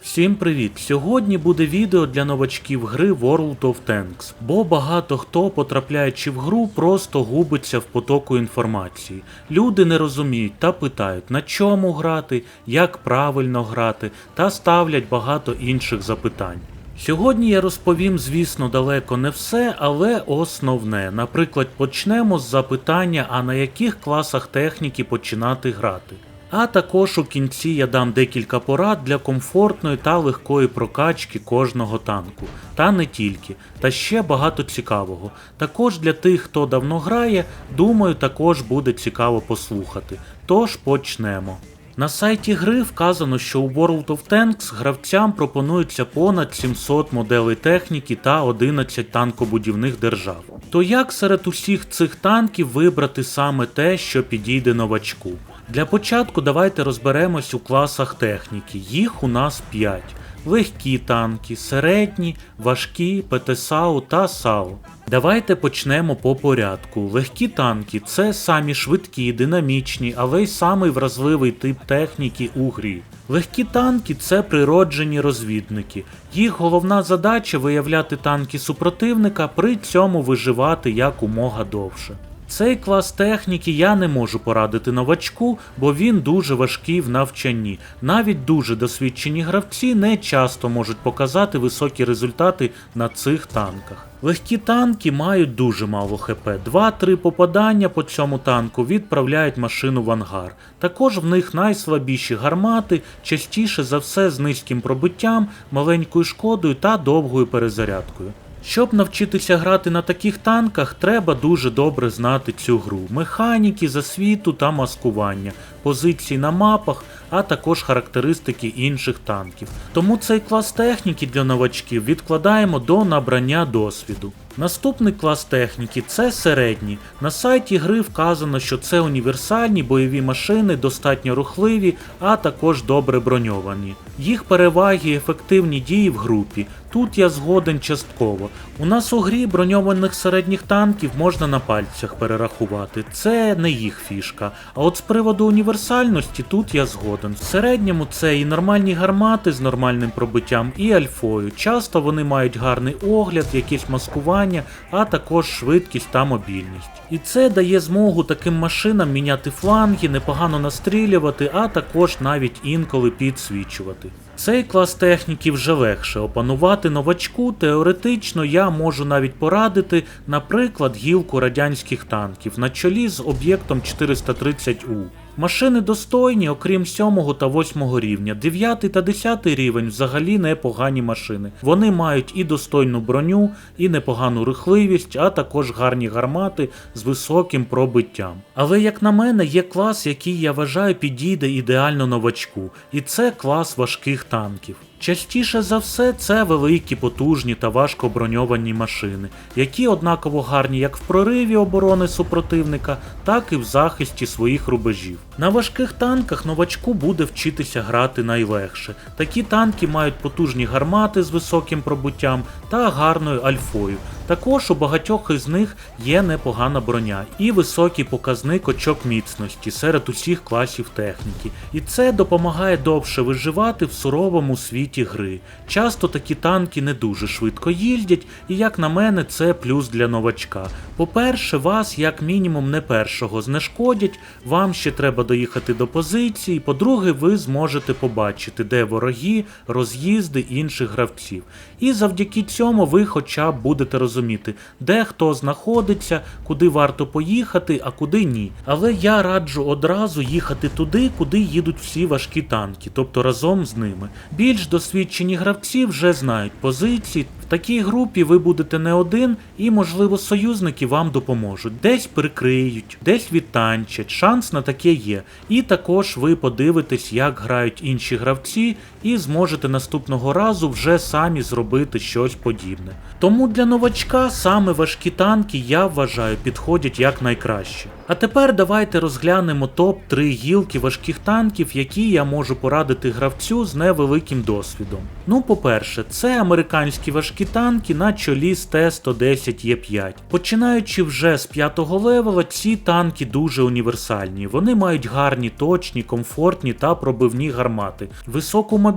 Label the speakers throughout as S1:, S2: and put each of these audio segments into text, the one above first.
S1: Всім привіт! Сьогодні буде відео для новачків гри World of Tanks, бо багато хто, потрапляючи в гру, просто губиться в потоку інформації. Люди не розуміють та питають, на чому грати, як правильно грати, та ставлять багато інших запитань. Сьогодні я розповім, звісно, далеко не все, але основне. Наприклад, почнемо з запитання, а на яких класах техніки починати грати. А також у кінці я дам декілька порад для комфортної та легкої прокачки кожного танку. Та не тільки, та ще багато цікавого. Також для тих, хто давно грає, думаю, також буде цікаво послухати. Тож почнемо. На сайті гри вказано, що у World of Tanks гравцям пропонується понад 700 моделей техніки та 11 танкобудівних держав. То як серед усіх цих танків вибрати саме те, що підійде новачку? Для початку давайте розберемось у класах техніки. Їх у нас 5. Легкі танки, середні, важкі, ПТСАУ та САУ. Давайте почнемо по порядку. Легкі танки це самі швидкі, динамічні, але й самий вразливий тип техніки у грі. Легкі танки це природжені розвідники. Їх головна задача виявляти танки супротивника, при цьому виживати якомога довше. Цей клас техніки я не можу порадити новачку, бо він дуже важкий в навчанні. Навіть дуже досвідчені гравці не часто можуть показати високі результати на цих танках. Легкі танки мають дуже мало хп. 2-3 попадання по цьому танку відправляють машину в ангар. Також в них найслабіші гармати, частіше за все з низьким пробиттям, маленькою шкодою та довгою перезарядкою. Щоб навчитися грати на таких танках, треба дуже добре знати цю гру, механіки, засвіту та маскування, позиції на мапах, а також характеристики інших танків. Тому цей клас техніки для новачків відкладаємо до набрання досвіду. Наступний клас техніки це середній. На сайті гри вказано, що це універсальні бойові машини, достатньо рухливі, а також добре броньовані. Їх переваги ефективні дії в групі. Тут я згоден частково. У нас у грі броньованих середніх танків можна на пальцях перерахувати. Це не їх фішка. А от з приводу універсальності тут я згоден. В середньому це і нормальні гармати з нормальним пробиттям, і альфою. Часто вони мають гарний огляд, якесь маскування, а також швидкість та мобільність. І це дає змогу таким машинам міняти фланги, непогано настрілювати, а також навіть інколи підсвічувати. Цей клас техніки вже легше опанувати новачку. Теоретично я можу навіть порадити, наприклад, гілку радянських танків на чолі з об'єктом 430У. Машини достойні, окрім 7 та 8 рівня. 9 та 10 рівень взагалі непогані машини. Вони мають і достойну броню, і непогану рухливість, а також гарні гармати з високим пробиттям. Але як на мене, є клас, який я вважаю підійде ідеально новачку, і це клас важких танків. Частіше за все це великі, потужні та важко броньовані машини, які однаково гарні як в прориві оборони супротивника, так і в захисті своїх рубежів. На важких танках новачку буде вчитися грати найлегше. Такі танки мають потужні гармати з високим пробуттям та гарною альфою. Також у багатьох із них є непогана броня і високий показник очок міцності серед усіх класів техніки. І це допомагає довше виживати в суровому світі гри. Часто такі танки не дуже швидко їздять, і як на мене, це плюс для новачка. По-перше, вас як мінімум не першого знешкодять, вам ще треба доїхати до позиції. По-друге, ви зможете побачити, де вороги, роз'їзди інших гравців. І завдяки цьому ви хоча б будете розуміти, де хто знаходиться, куди варто поїхати, а куди ні. Але я раджу одразу їхати туди, куди їдуть всі важкі танки, тобто разом з ними. Більш досвідчені гравці вже знають позиції. В такій групі ви будете не один, і, можливо, союзники вам допоможуть. Десь прикриють, десь відтанчать, шанс на таке є. І також ви подивитесь, як грають інші гравці, і зможете наступного разу вже самі зробити щось подібне. Тому для новачка саме важкі танки, я вважаю, підходять якнайкраще. А тепер давайте розглянемо топ-3 гілки важких танків, які я можу порадити гравцю з невеликим досвідом. Ну, по-перше, це американські важкі танки на чолі з Т-110Е5. Починаючи вже з 5-го левела, ці танки дуже універсальні. Вони мають гарні, точні, комфортні та пробивні гармати, високу мобільність,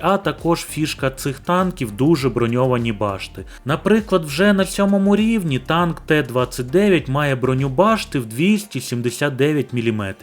S1: а також фішка цих танків дуже броньовані башти. Наприклад, вже на сьомому рівні танк Т-29 має броню башти в 279 мм,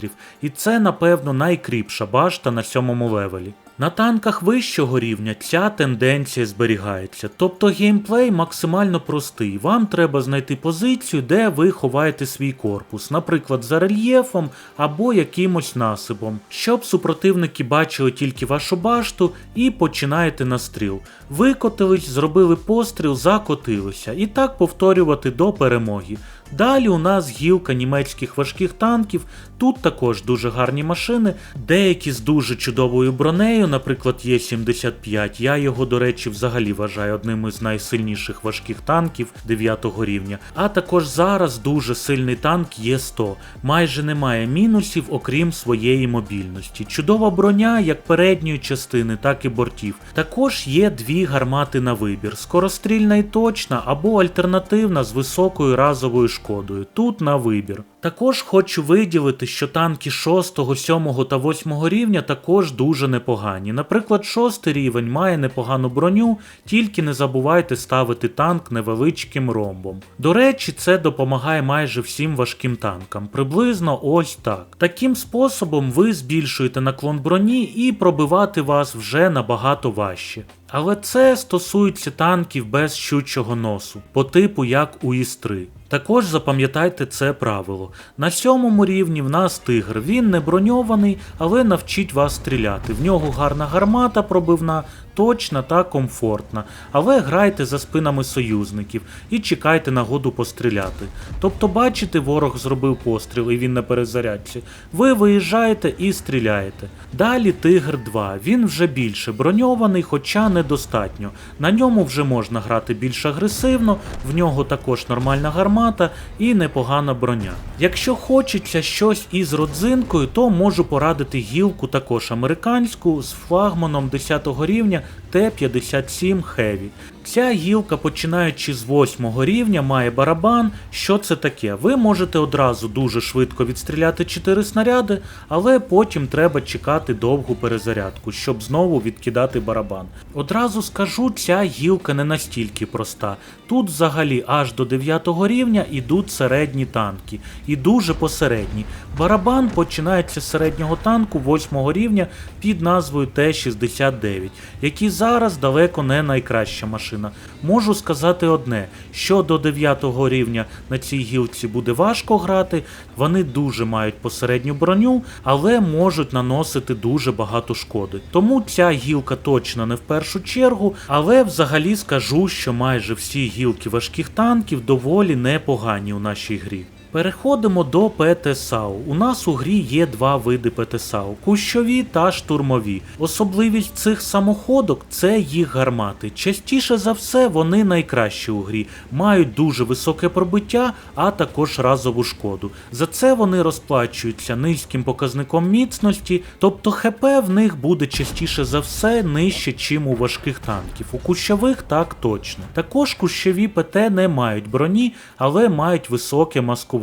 S1: і це, напевно, найкріпша башта на сьомому левелі. На танках вищого рівня ця тенденція зберігається, тобто геймплей максимально простий. Вам треба знайти позицію, де ви ховаєте свій корпус, наприклад, за рельєфом або якимось насипом, щоб супротивники бачили тільки вашу башту і починаєте настріл. Викотились, зробили постріл, закотилися, і так повторювати до перемоги. Далі у нас гілка німецьких важких танків. Тут також дуже гарні машини, деякі з дуже чудовою бронею, наприклад, Є75. Я його, до речі, взагалі вважаю одним із найсильніших важких танків 9 рівня. А також зараз дуже сильний танк Є100. Майже немає мінусів, окрім своєї мобільності. Чудова броня як передньої частини, так і бортів. Також є дві гармати на вибір: скорострільна і точна або альтернативна з високою разовою шкодою. Тут на вибір. Також хочу виділити, що танки 6, 7 та 8 рівня також дуже непогані. Наприклад, 6 рівень має непогану броню, тільки не забувайте ставити танк невеличким ромбом. До речі, це допомагає майже всім важким танкам, приблизно ось так. Таким способом ви збільшуєте наклон броні і пробивати вас вже набагато важче. Але це стосується танків без щучого носу, по типу як у Істри. Також запам'ятайте це правило. На сьомому рівні в нас тигр. Він не броньований, але навчить вас стріляти. В нього гарна гармата пробивна, точна та комфортна. Але грайте за спинами союзників і чекайте нагоду постріляти. Тобто, бачите, ворог зробив постріл і він на перезарядці. Ви виїжджаєте і стріляєте. Далі Тигр 2. Він вже більше броньований, хоча недостатньо. На ньому вже можна грати більш агресивно, в нього також нормальна гармата і непогана броня. Якщо хочеться щось із родзинкою, то можу порадити гілку також американську з флагманом 10 рівня Т-57 Heavy. Ця гілка, починаючи з 8 рівня, має барабан. Що це таке? Ви можете одразу дуже швидко відстріляти 4 снаряди, але потім треба чекати довгу перезарядку, щоб знову відкидати барабан. Одразу скажу, ця гілка не настільки проста. Тут взагалі аж до 9 рівня йдуть середні танки, і дуже посередні. Барабан починається з середнього танку 8 рівня під назвою Т-69, який зараз далеко не найкраща машина. Можу сказати одне, що до 9 рівня на цій гілці буде важко грати, вони дуже мають посередню броню, але можуть наносити дуже багато шкоди. Тому ця гілка точно не в першу чергу, але взагалі скажу, що майже всі гілки важких танків доволі непогані у нашій грі. Переходимо до ПТСАУ. У нас у грі є два види ПТСАУ кущові та штурмові. Особливість цих самоходок це їх гармати. Частіше за все вони найкращі у грі, мають дуже високе пробиття, а також разову шкоду. За це вони розплачуються низьким показником міцності, тобто ХП в них буде частіше за все нижче, чим у важких танків. У кущових так точно. Також кущові ПТ не мають броні, але мають високе маскування.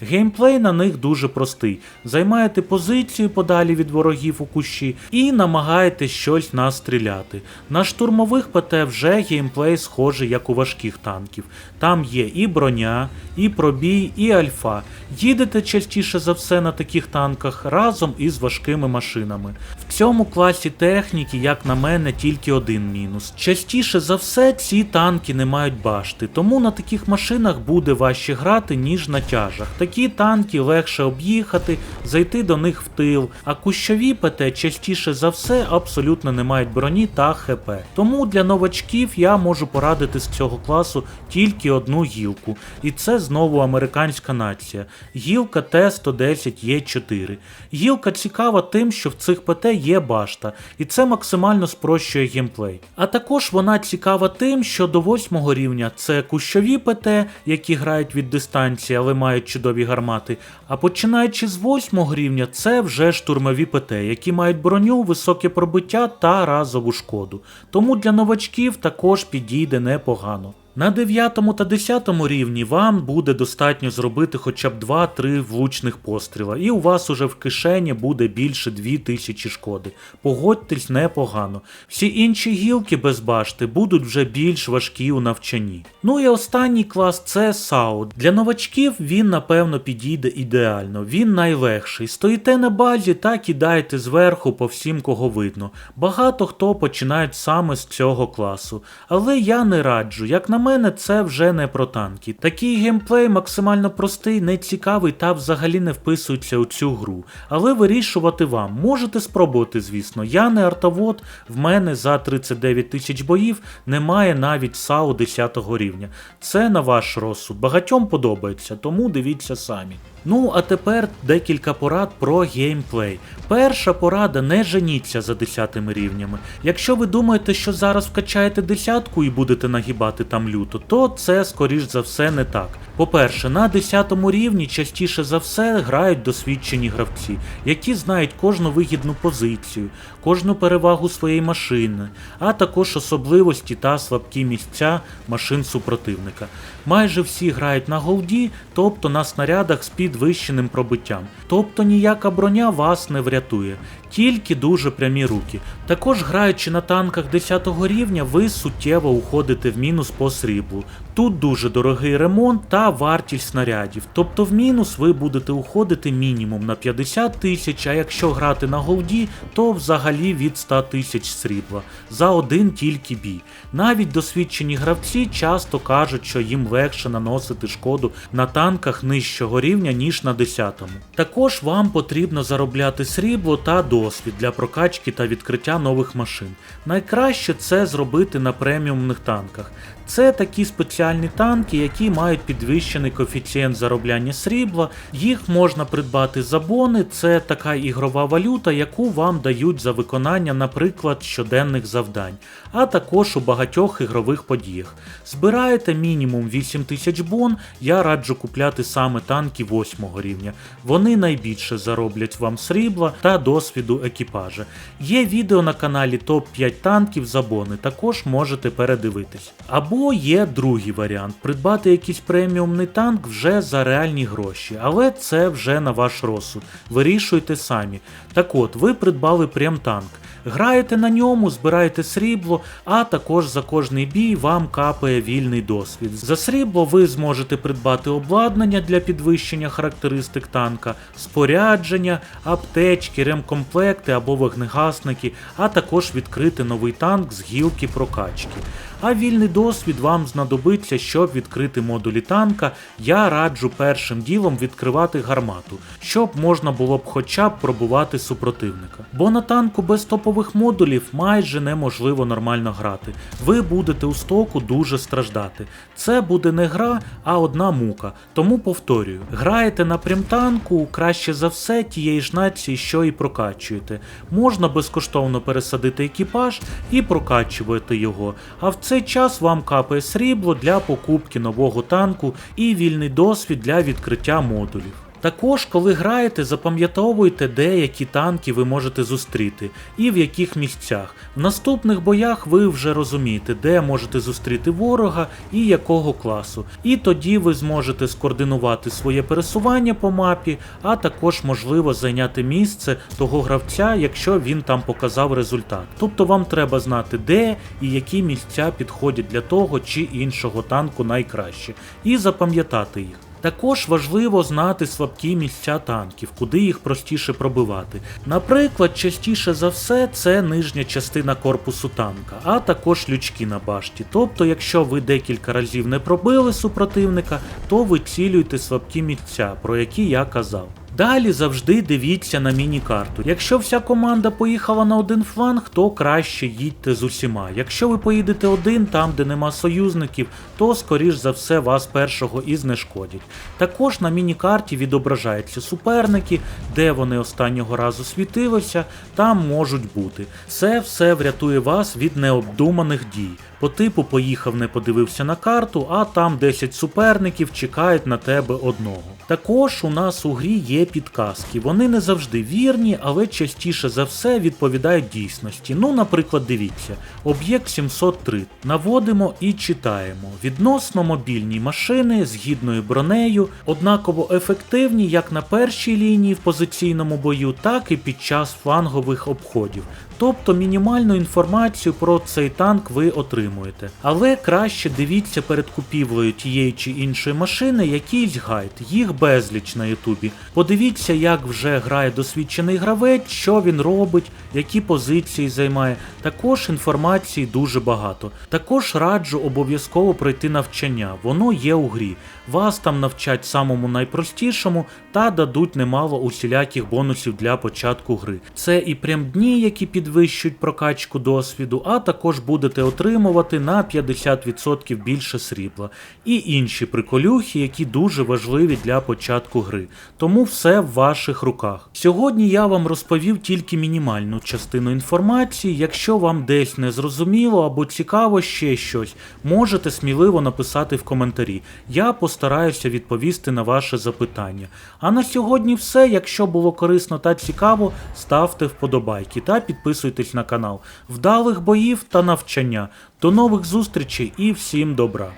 S1: Геймплей на них дуже простий. Займаєте позицію подалі від ворогів у кущі і намагаєтесь щось настріляти. На штурмових ПТ вже геймплей схожий, як у важких танків. Там є і броня, і пробій, і альфа. Їдете частіше за все на таких танках разом із важкими машинами. В цьому класі техніки, як на мене, тільки один мінус. Частіше за все ці танки не мають башти, тому на таких машинах буде важче грати, ніж на тяжах. Такі танки легше об'їхати, зайти до них в тил, а кущові ПТ частіше за все абсолютно не мають броні та ХП. Тому для новачків я можу порадити з цього класу тільки одну гілку, і це знову американська нація. Гілка Т-110Е4. Гілка цікава тим, що в цих ПТ є башта, і це максимально спрощує геймплей. А також вона цікава тим, що до восьмого рівня це кущові ПТ, які грають від дистанції, але мають чудові гармати. А починаючи з восьмого рівня, це вже штурмові ПТ, які мають броню, високе пробиття та разову шкоду. Тому для новачків також підійде непогано. На 9 та 10 рівні вам буде достатньо зробити хоча б 2-3 влучних постріла, і у вас уже в кишені буде більше 2000 шкоди. Погодьтесь непогано. Всі інші гілки без башти будуть вже більш важкі у навчанні. Ну і останній клас це САУ. Для новачків він напевно підійде ідеально. Він найлегший. Стоїте на базі та кидаєте зверху по всім, кого видно. Багато хто починають саме з цього класу. Але я не раджу, як на мене, це вже не про танки. Такий геймплей максимально простий, нецікавий та взагалі не вписується у цю гру. Але вирішувати вам. Можете спробувати, звісно. Я не артовод, в мене за 39 тисяч боїв немає навіть САУ 10 рівня. Це на ваш розсуд. Багатьом подобається, тому дивіться самі. Ну, а тепер декілька порад про геймплей. Перша порада не женіться за 10 рівнями. Якщо ви думаєте, що зараз вкачаєте десятку і будете нагибати там люто, то це скоріш за все не так. По-перше, на 10 рівні частіше за все грають досвідчені гравці, які знають кожну вигідну позицію, кожну перевагу своєї машини, а також особливості та слабкі місця машин супротивника. Майже всі грають на голді, тобто на снарядах з підвищеним пробиттям. Тобто ніяка броня вас не врятує, тільки дуже прямі руки. Також граючи на танках 10 рівня, ви суттєво уходите в мінус по сріблу. Тут дуже дорогий ремонт та вартість снарядів. Тобто в мінус ви будете уходити мінімум на 50 тисяч, а якщо грати на голді, то взагалі від 100 тисяч срібла за один тільки бій. Навіть досвідчені гравці часто кажуть, що їм легше наносити шкоду на танках нижчого рівня, ніж на 10-му. Також вам потрібно заробляти срібло та досвід для прокачки та відкриття нових машин. Найкраще це зробити на преміумних танках. Це такі спеціальні танки, які мають підвищений коефіцієнт заробляння срібла. Їх можна придбати за бони, це така ігрова валюта, яку вам дають за виконання, наприклад, щоденних завдань, а також у багатьох ігрових подіях. Збираєте мінімум 8000 бон, я раджу купляти саме танки 8 рівня. Вони найбільше зароблять вам срібла та досвіду екіпажа. Є відео на каналі топ-5 танків за бони, також можете передивитись. Або є другий варіант придбати якийсь преміумний танк вже за реальні гроші, але це вже на ваш розсуд. Вирішуйте самі. Так от, ви придбали прем-танк. Граєте на ньому, збираєте срібло, а також за кожний бій вам капає вільний досвід. За срібло ви зможете придбати обладнання для підвищення характеристик танка, спорядження, аптечки, ремкомплекти або вогнегасники, а також відкрити новий танк з гілки прокачки. А вільний досвід вам знадобиться, щоб відкрити модулі танка. Я раджу першим ділом відкривати гармату, щоб можна було б хоча б пробувати супротивника. Бо на танку без топових модулів майже неможливо нормально грати. Ви будете у стоку дуже страждати. Це буде не гра, а одна мука. Тому повторюю, граєте на прямтанку краще за все тієї ж нації, що і прокачуєте. Можна безкоштовно пересадити екіпаж і прокачувати його. А в цей час вам капає срібло для покупки нового танку і вільний досвід для відкриття модулів. Також, коли граєте, запам'ятовуйте, деякі танки ви можете зустріти і в яких місцях. В наступних боях ви вже розумієте, де можете зустріти ворога і якого класу. І тоді ви зможете скоординувати своє пересування по мапі, а також можливо зайняти місце того гравця, якщо він там показав результат. Тобто вам треба знати, де і які місця підходять для того чи іншого танку найкраще, і запам'ятати їх. Також важливо знати слабкі місця танків, куди їх простіше пробивати. Наприклад, частіше за все це нижня частина корпусу танка, а також лючки на башті. Тобто, якщо ви декілька разів не пробили супротивника, то ви цілюєте слабкі місця, про які я казав. Далі завжди дивіться на міні-карту. Якщо вся команда поїхала на один фланг, то краще їдьте з усіма. Якщо ви поїдете один, там де нема союзників, то скоріш за все вас першого і знешкодять. Також на міні-карті відображаються суперники, де вони останнього разу світилися, там можуть бути. Це все врятує вас від необдуманих дій. По типу поїхав, не подивився на карту, а там 10 суперників чекають на тебе одного. Також у нас у грі є підказки. Вони не завжди вірні, але частіше за все відповідають дійсності. Ну, наприклад, дивіться, об'єкт 703. Наводимо і читаємо. Відносно мобільні машини з гідною бронею, однаково ефективні як на першій лінії в позиційному бою, так і під час флангових обходів. Тобто мінімальну інформацію про цей танк ви отримуєте. Але краще дивіться перед купівлею тієї чи іншої машини якийсь гайд, їх безліч на Ютубі. Подивіться, як вже грає досвідчений гравець, що він робить, які позиції займає. Також інформації дуже багато. Також раджу обов'язково пройти навчання, воно є у грі. Вас там навчать самому найпростішому та дадуть немало усіляких бонусів для початку гри. Це і прям дні, які підвищують прокачку досвіду, а також будете отримувати на 50% більше срібла. І інші приколюхи, які дуже важливі для початку гри. Тому все в ваших руках. Сьогодні я вам розповів тільки мінімальну частину інформації. Якщо вам десь не зрозуміло або цікаво ще щось, можете сміливо написати в коментарі. Я постараюся відповісти на ваше запитання. А на сьогодні все. Якщо було корисно та цікаво, ставте вподобайки та підписуйтесь на канал. Вдалих боїв та навчання. До нових зустрічей і всім добра!